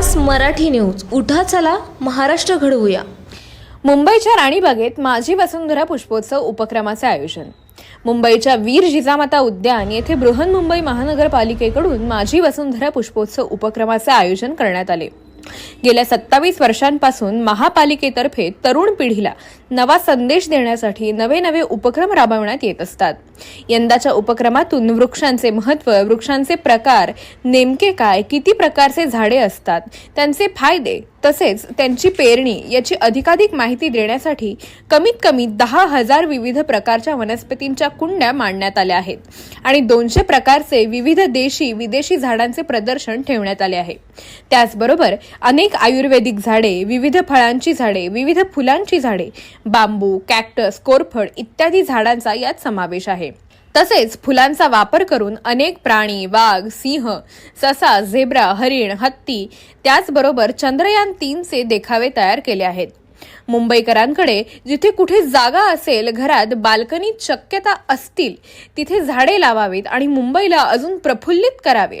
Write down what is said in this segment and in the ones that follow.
तास मराठी न्यूज. उठा चला महाराष्ट्र घडवूया. मुंबईच्या राणीबागेत माझी वसुंधरा पुष्पोत्सव उपक्रमाचे आयोजन. मुंबईच्या वीर जिजामाता उद्यान येथे बृहन्मुंबई महानगरपालिकेकडून माझी वसुंधरा पुष्पोत्सव उपक्रमाचे आयोजन करण्यात आले. गेल्या सत्तावीस वर्षांपासून महापालिकेतर्फे तरुण पिढीला नवा संदेश देण्यासाठी नवे नवे उपक्रम राबवण्यात येत असतात. यंदाच्या उपक्रमातून वृक्षांचे महत्त्व वृक्षांचे प्रकार नेमके काय किती प्रकारचे झाडे असतात त्यांचे फायदे तसेच त्यांची पेरणी याची अधिकाधिक माहिती देण्यासाठी कमीत कमी दहा हजार विविध प्रकारच्या वनस्पतींच्या कुंड्या मांडण्यात आल्या आहेत आणि दोनशे प्रकारचे विविध देशी विदेशी झाडांचे प्रदर्शन ठेवण्यात आले आहे. त्याचबरोबर अनेक आयुर्वेदिक झाडे विविध फळांची झाडे विविध फुलांची झाडे बांबू कॅक्टस कोरफड इत्यादी झाडांचा यात समावेश आहे. तसेच फुलांचा वापर करून अनेक प्राणी वाघ सिंह ससा झेब्रा हरिण हत्ती त्याचबरोबर चंद्रयान तीनचे देखावे तयार केले आहेत. मुंबईकरांकडे जिथे कुठे जागा असेल घरात बाल्कनीत शक्यता असतील तिथे झाडे लावावीत आणि मुंबईला अजून प्रफुल्लित करावे.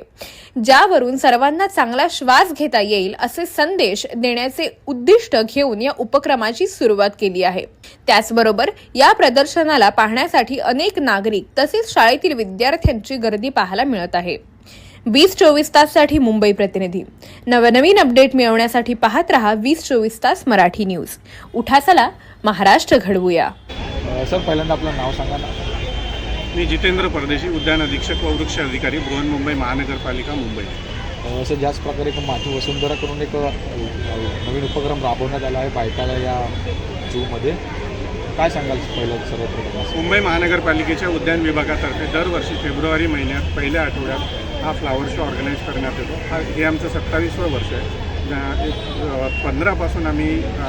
ज्यावरून सर्वांना चांगला श्वास घेता येईल असे संदेश देण्याचे उद्दिष्ट घेऊन या उपक्रमाची सुरुवात केली आहे. त्याचबरोबर या प्रदर्शनाला पाहण्यासाठी अनेक नागरिक तसेच शाळेतील विद्यार्थ्यांची गर्दी पाहायला मिळत आहे. वीस चोवीस ताससाठी मुंबई प्रतिनिधी. नवनवीन अपडेट मिळवण्यासाठी पाहत रहा वीस चोवीस तास मराठी न्यूज. उठा चला महाराष्ट्र घडवूया. सर पहिल्यांदा आपलं नाव सांगा ना. मी जितेंद्र परदेशी उद्यान अधीक्षक व वृक्ष अधिकारी बृहन्मुंबई महानगरपालिका मुंबई. सर ज्याच प्रकारे एक माझी वसुंधरा करून एक नवीन उपक्रम राबवण्यात आला आहे बायकाला या झूमध्ये काय सांगाल पहिलं सर्वप्रथम? मुंबई महानगरपालिकेच्या उद्यान विभागातर्फे दरवर्षी फेब्रुवारी महिन्यात पहिल्या आठवड्यात हा फ्लावर शो ऑर्गनाईज करण्यात येतो. हा हे आमचं सत्तावीसवं वर्ष आहे. एक पंधरापासून आम्ही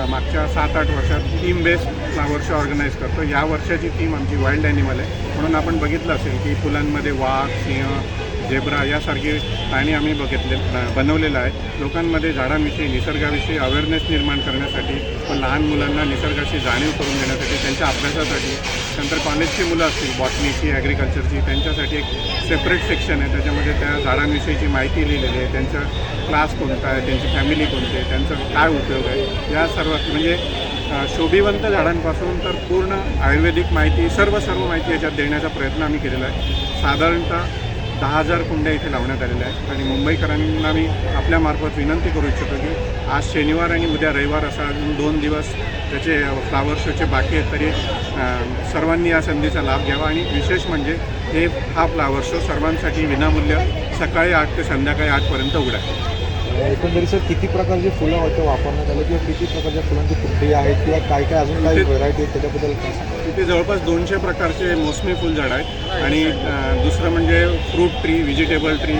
मागच्या सात आठ वर्षात theme based flower show organise करतो. या वर्षाची थीम आमची वाईल्ड ॲनिमल आहे. म्हणून आपण बघितलं असेल की फुलांमध्ये वाघ सिंह झेब्रा यासारखे प्राणी आम्ही बघितले बनवलेलं आहे. लोकांमध्ये झाडांविषयी निसर्गाविषयी अवेअरनेस निर्माण करण्यासाठी व लहान मुलांना निसर्गाची जाणीव करून देण्यासाठी त्यांच्या अभ्यासासाठी नंतर कॉलेजची मुलं असतील बॉटनीची ॲग्रिकल्चरची त्यांच्यासाठी एक सेपरेट सेक्शन आहे. त्याच्यामध्ये त्या झाडांविषयीची माहिती लिहिलेली आहे. त्यांचा क्लास कोणता आहे? त्यांची फॅमिली कोणती आहे? त्यांचा काय उपयोग आहे? या सर्व म्हणजे शोभिवंत झाडांपासून तर पूर्ण आयुर्वेदिक माहिती सर्व सर्व माहिती याच्यात देण्याचा प्रयत्न आम्ही केलेला आहे. साधारणतः दहा हजार कुंड्या इथे लावण्यात आलेल्या आहेत. आणि मुंबईकरांना मी आपल्यामार्फत विनंती करू इच्छितो की आज शनिवार आणि उद्या रविवार असा अजून दोन दिवस त्याचे फ्लावर शोचे बाकी आहेत तरी सर्वांनी या संधीचा लाभ घ्यावा. आणि विशेष म्हणजे हे हा फ्लावर शो सर्वांसाठी विनामूल्य सकाळी आठ ते संध्याकाळी आठपर्यंत उघडा. आहे एकंदरीत सर किती प्रकारचे फुलं होतं वापरण्यात आले किंवा किती प्रकारच्या फुलांची कुंडी आहेत किंवा काय काय अजून काही व्हरायटी आहेत त्याच्याबद्दल काय इथे जवळपास दोनशे प्रकारचे मोसमी फुलझाडं आहेत. आणि दुसरं म्हणजे fruit tree vegetable tree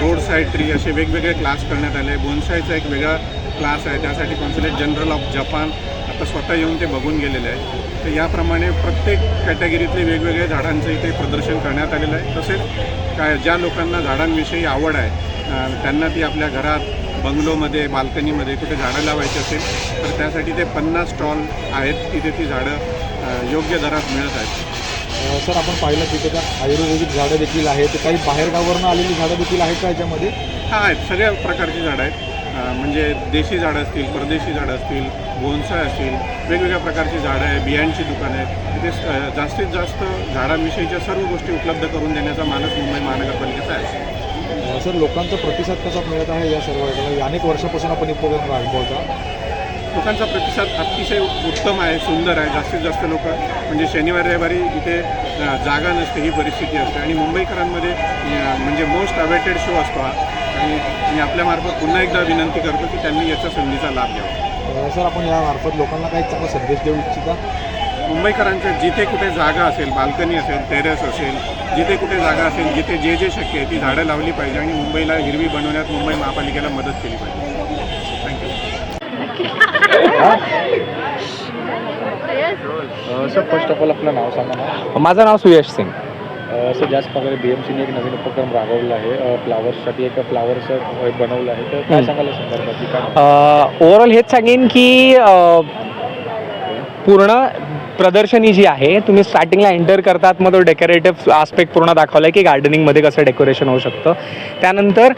road side tree असे वेगवेगळे क्लास करण्यात आले. बोनसायचा एक वेगळा क्लास आहे. त्यासाठी कॉन्सुलेट जनरल ऑफ जपान आता स्वतः येऊन ते बघून गेलेले आहे तर याप्रमाणे प्रत्येक कॅटेगरीतले वेगवेगळे झाडांचं इथे प्रदर्शन करण्यात आलेलं आहे. तसेच काय ज्या लोकांना झाडांविषयी आवड आहे त्यांना ती आपल्या घरात बंगलोमध्ये बाल्कनीमध्ये कुठे झाडं लावायची असेल तर त्यासाठी ते पन्नास स्टॉल आहेत. तिथे ती झाडं योग्य दरात मिळत आहेत. सर आपण पाहिलं तिथे त्या आयुर्वेदिक झाडं देखील आहेत. काही बाहेरगावावरून आलेली झाडं देखील आहेत का याच्यामध्ये? हा आहेत. सगळ्या प्रकारची झाडं आहेत. म्हणजे देशी झाडं असतील परदेशी झाडं असतील बोनसाय असतील वेगवेगळ्या प्रकारची झाडं आहे बियांची दुकानं आहेत. तिथे जास्तीत जास्त झाडांविषयीच्या सर्व गोष्टी उपलब्ध करून देण्याचा मानस मुंबई महानगरपालिकेचा आहे. सर लोकांचा प्रतिसाद कसा मिळत आहे या सर्व अनेक वर्षापासून आपण उपक्रम राबवता लोकांचा प्रतिसाद अतिशय उत्तम आहे सुंदर आहे. जास्तीत जास्त लोक म्हणजे शनिवार रविवारी इथे जागा नसते ही परिस्थिती असते. आणि मुंबईकरांमध्ये म्हणजे मोस्ट अवेटेड शो असतो हा. आणि मी आपल्यामार्फत पुन्हा एकदा विनंती करतो की त्यांनी याच्या संधीचा लाभ घ्यावा. सर आपण यामार्फत लोकांना काही चांगला संदेश देऊ इच्छिता? मुंबईकरांच्या जिथे कुठे जागा असेल बाल्कनी असेल टेरेस असेल जिथे कुठे जागा असेल जिथे जे जे शक्य आहे ती झाडं लावली पाहिजे आणि मुंबईला हिरवी बनवण्यात मुंबई महापालिकेला मदत केली पाहिजे. Thank you sir first of all आपलं नाव सांगा ना. माझं नाव सुयश सिंग. सर ज्याच प्रकारे बी एम सीने एक नवीन उपक्रम राबवला आहे फ्लावर्ससाठी एक फ्लावरचं बनवलं आहे तर काय या संदर्भात? ओव्हरऑल हेच सांगेन की पूर्ण प्रदर्शनी जी आहे तुम्ही स्टार्टिंगला एंटर करतात मग तो डेकोरेटिव्ह आस्पेक्ट पूर्ण दाखवला आहे की गार्डनिंगमध्ये कसं डेकोरेशन होऊ शकतं. त्यानंतर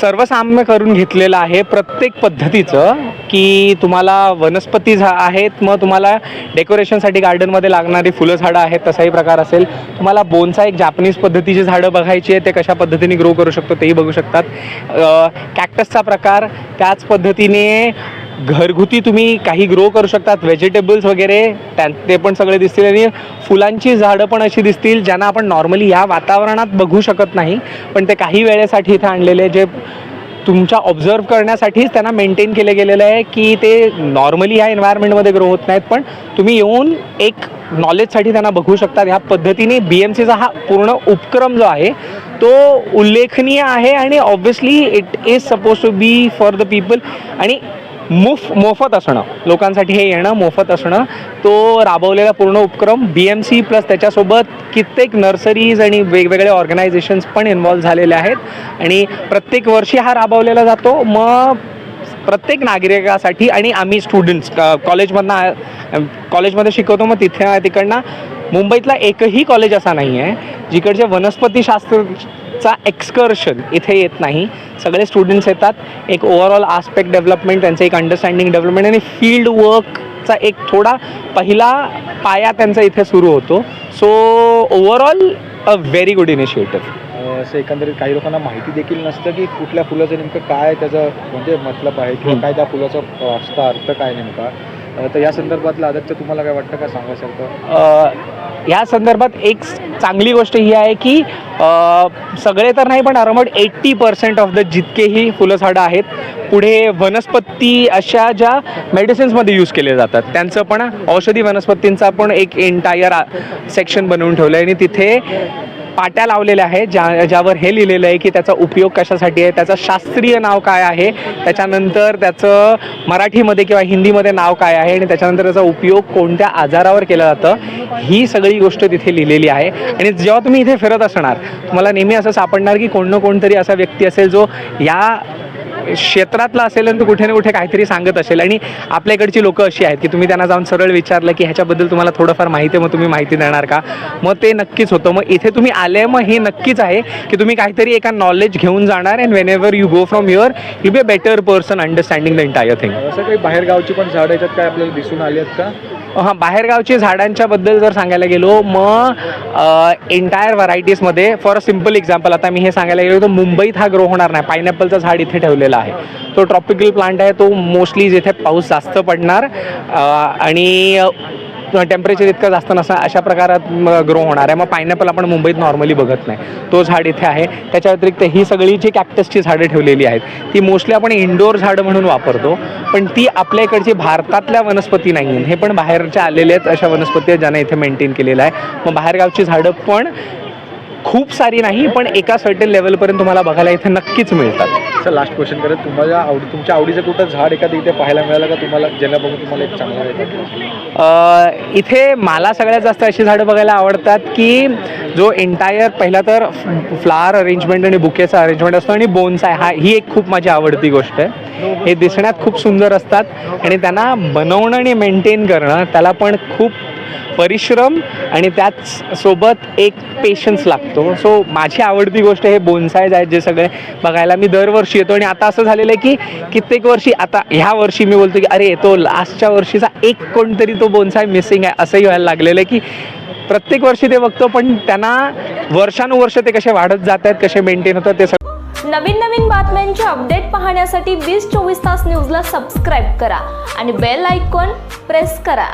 सर्वसाम्य करून घेतलेलं आहे प्रत्येक पद्धतीचं की तुम्हाला वनस्पती झा आहेत मग तुम्हाला डेकोरेशनसाठी गार्डनमध्ये लागणारी फुलं झाडं आहेत तसाही प्रकार असेल. तुम्हाला बोनचा एक जापनीज पद्धतीची झाडं बघायची आहे ते कशा पद्धतीने ग्रो करू शकतो तेही बघू शकतात. कॅक्टसचा प्रकार त्याच पद्धतीने घरगुती तुम्ही काही ग्रो करू शकतात व्हेजिटेबल्स वगैरे त्या ते पण सगळे दिसतील आणि फुलांची झाडं पण अशी दिसतील ज्यांना आपण नॉर्मली या वातावरणात बघू शकत नाही पण ते काही वेळेसाठी इथे आणलेले जे तुमच्या ऑब्झर्व करण्यासाठीच त्यांना मेंटेन केले गेलेलं आहे की ते नॉर्मली ह्या एन्व्हायरमेंटमध्ये ग्रो होत नाहीत पण तुम्ही येऊन एक नॉलेजसाठी त्यांना बघू शकतात. ह्या पद्धतीने बी एम सीचा हा पूर्ण उपक्रम जो आहे तो उल्लेखनीय आहे आणि obviously it is suppose to be for the people आणि मुफ मोफत असणं. लोकांसाठी हे येणं मोफत असणं. तो राबवलेला पूर्ण उपक्रम बी एम सी प्लस त्याच्यासोबत कित्येक नर्सरीज आणि वेगवेगळे ऑर्गनायझेशन्स पण इन्वॉल्व्ह झालेले आहेत. आणि प्रत्येक वर्षी हा राबवलेला जातो. मग प्रत्येक नागरिकासाठी आणि आम्ही स्टुडंट्स कॉलेजमधनं कॉलेजमध्ये शिकवतो. मग तिथे तिकडनं मुंबईतला एकही कॉलेज असा नाही आहे जिकडचे वनस्पतीशास्त्रचा एक्सकर्शन इथे येत नाही. सगळे स्टुडंट्स येतात. एक ओव्हरऑल आस्पेक्ट डेव्हलपमेंट त्यांचं एक अंडरस्टँडिंग डेव्हलपमेंट आणि फील्ड वर्कचा एक थोडा पहिला पाया त्यांचा इथे सुरू होतो. So overall a very good initiative असं एकंदरीत काही लोकांना माहिती देखील नसतं की कुठल्या फुलाचं नेमकं काय त्याचं म्हणजे मतलब आहे किंवा काय त्या फुलाचा असता अर्थ काय नेमका. तर या संदर्भातलं आदत्य तुम्हाला काय वाटतं? का सांगायसारखं अ, या संदर्भात एक चांगली गोष्ट ही आहे की सगळे तर नाही पण around eighty percent of the जितकेही फुलंझाडं आहेत पुढे वनस्पती अशा ज्या मेडिसिन्समध्ये यूज केले जातात. त्यांचं पण औषधी वनस्पतींचा पण एक एंटायर सेक्शन बनवून ठेवलं आहे आणि तिथे पाट्या लावलेल्या आहेत ज्या ज्यावर हे लिहिलेलं आहे की त्याचा उपयोग कशासाठी आहे त्याचं शास्त्रीय नाव काय आहे त्याच्यानंतर त्याचं मराठीमध्ये किंवा हिंदीमध्ये नाव काय आहे आणि त्याच्यानंतर त्याचा उपयोग कोणत्या आजारावर केला जातं ही सगळी गोष्ट तिथे लिहिलेली आहे. आणि जेव्हा तुम्ही इथे फिरत असणार तुम्हाला नेहमी असं सापडणार की कोण ना कोणतरी असा व्यक्ती असेल जो या क्षेत्रातला असेल आणि कुठे ना कुठे काहीतरी सांगत असेल. आणि आपल्या इकडची लोकं अशी आहेत की तुम्ही त्यांना जाऊन सरळ विचारलं की ह्याच्याबद्दल तुम्हाला थोडंफार माहिती आहे मग तुम्ही माहिती देणार का? मग ते नक्कीच होतं. मग इथे तुम्ही आले मग हे नक्कीच आहे की तुम्ही काहीतरी एका नॉलेज घेऊन जाणार and whenever you go from your you be a better person understanding the entire thing असं काही बाहेरगावची पण झाडं याच्यात काय आपल्याला दिसून आली आहेत का? हां बाहेरगावची झाडांच्या बद्दल जर सांगायला गेलो मग एंटायर व्हरायटीजमध्ये फॉर अ सिंपल एक्झाम्पल आता मी हे सांगायला गेलो तर मुंबईत हा ग्रो होणार नाही. पायनॅपलचं झाड इथे ठेवलेला आहे. तो ट्रॉपिकल प्लांट आहे तो मोस्टली जिथे पाऊस जास्त पडणार आणि टेम्परेचर इतकं जास्त नसा अशा प्रकारात ग्रो होणार आहे. मग पायनॅपल आपण मुंबईत नॉर्मली बघत नाही. तो झाड इथे आहे. त्याच्या व्यतिरिक्त ही सगळी जी कॅक्टसची झाडं ठेवलेली आहेत ती मोस्टली आपण इंडोर झाडं म्हणून वापरतो. पण ती आपल्या इकडची भारतातल्या वनस्पती नाही आहेत हे पण बाहेरच्या आलेल्या आहेत अशा वनस्पती आहेत ज्यांना इथे मेंटेन केलेलं आहे. मग बाहेरगावची झाडं पण खूप सारी नाही पण एका सर्टन लेवलपर्यंत तुम्हाला बघायला इथे नक्कीच मिळतात. सर लास्ट क्वेश्चन करत तुम्हाला आवडी तुमच्या आवडीचं कुठं झाड एखादं इथे पाहायला मिळालं का? तुम्हाला ज्याला बघून तुम्हाला एक चांगला अ, इथे मला सगळ्यात जास्त अशी झाडं बघायला आवडतात की जो एंटायर पहिला तर फ्लावर अरेंजमेंट आणि बुकेचा अरेंजमेंट असतो आणि बोन्साय हा ही एक खूप माझी आवडती गोष्ट आहे. हे दिसण्यात खूप सुंदर असतात आणि त्यांना बनवणं आणि मेंटेन करणं त्याला पण खूप परिश्रम आणि त्याच सोबत एक पेशन्स लागतो. सो माझी आवडती गोष्ट हे बोन्सायज आहेत जे सगळे बघायला मी दरवर्षी येतो आणि आता असं झालेलं आहे की कित्येक वर्षी आता ह्या वर्षी मी बोलतो की अरे तो लास्टच्या वर्षीचा एक कोणतरी तो बोन्साय मिसिंग आहे असंही व्हायला लागलेलं आहे की प्रत्येक वर्षी ते बघतो पण त्यांना वर्षानुवर्ष ते कसे वाढत जात आहेत कसे मेंटेन होतात ते सगळं नवीन नवीन बातम्यांचे अपडेट पाहण्यासाठी वीस चोवीस तास न्यूजला सबस्क्राईब करा आणि बेल आयकॉन प्रेस करा.